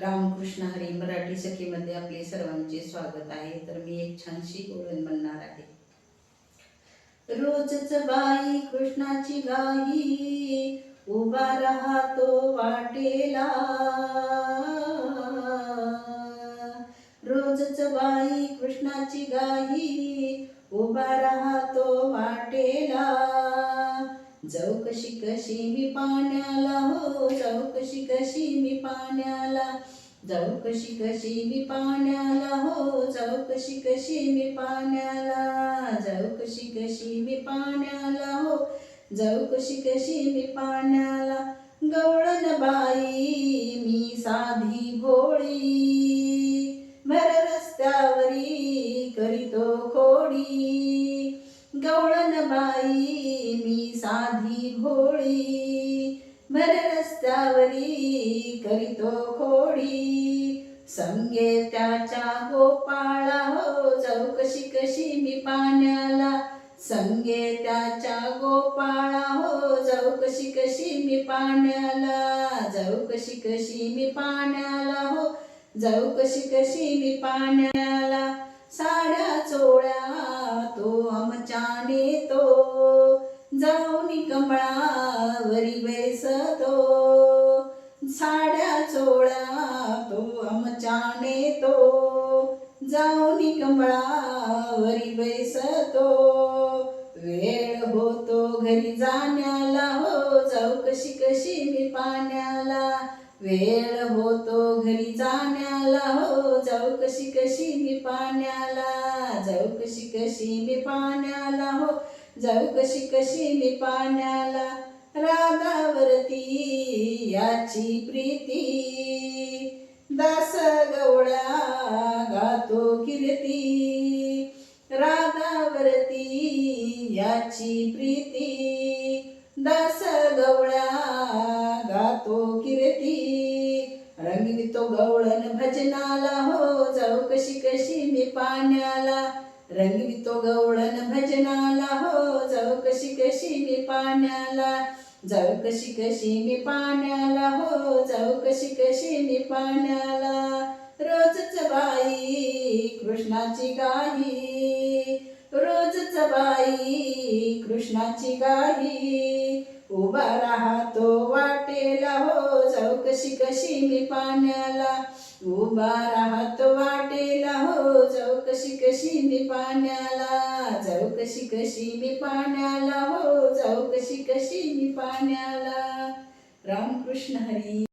रामकृष्ण हरी मराठी सखीमध्ये आपले सर्वांचे स्वागत आहे. तर मी एक छानशी ओळण म्हणणार आहे. रोजच बाई कृष्णाची गाई उभा राहतो वाटेला. रोजच बाई कृष्णाची गाई उभा राहतो वाटेला. जाऊ कशी कशी मी पाण्याला हो पाण्याला. जाऊ कशी कशी मी पाण्याला? हो जाऊ कशी कशी मी पाण्याला? जाऊ कशी कशी मी पाण्याला? हो जाऊ कशी कशी मी पाण्याला? गवळण बाई मी साधी भोळी भर रस्त्यावरी करीतो खोडी. गवळण बाई मी साधी भोळी भर रस्त्यावरी करीतो खोडी. संगे त्याच्या गोपाळा हो चौकशी कशी मी पाण्याला. संगे त्याच्या गोपाळा हो जाऊ कशी कशी मी पाण्याला. जाऊ कशी कशी मी पाण्याला हो जाऊ कशी कशी मी पाण्याला. साड्या चोळ्या तो आमच्याने तो जाऊनी कमळा साड्या चोळा तो आमच्याने तो. जाऊन कंबळावरी बैसतो. वेळ होतो घरी जाण्याला हो जाऊ कशी कशी मी पाण्याला. वेळ होतो घरी जाण्याला हो जाऊ कशी कशी मी पाण्याला. जाऊ कशी कशी मी पाण्याला हो जाऊ कशी कशी मी पाण्याला. राधावरती याची प्रीती. दास गवळा गातो कीर्ती. रागावरती याची प्रीती. दास गवळा गातो कीर्ती. रंगवितो गवळण भजनाला हो जाऊ कशी कशी मी पाण्याला. रंगवितो गवळण भजनाला हो जाऊ कशी कशी मी पाण्याला. जाऊ कशी कशी मी पाण्याला हो जाऊ कशी कशी मी पाण्याला. रोजच बाई कृष्णाची गाई रोजच बाई कृष्णाची गाई. उभा राहतो वाटेला हो जाऊ कशी कशी मी पाण्याला. उभा राहतो वाटेला हो जाऊ कशी कशी मी पाण्याला. कशी कशी मी पाण्याला हो जाऊ कशी कशी मी पाण्याला. रामकृष्ण हरी.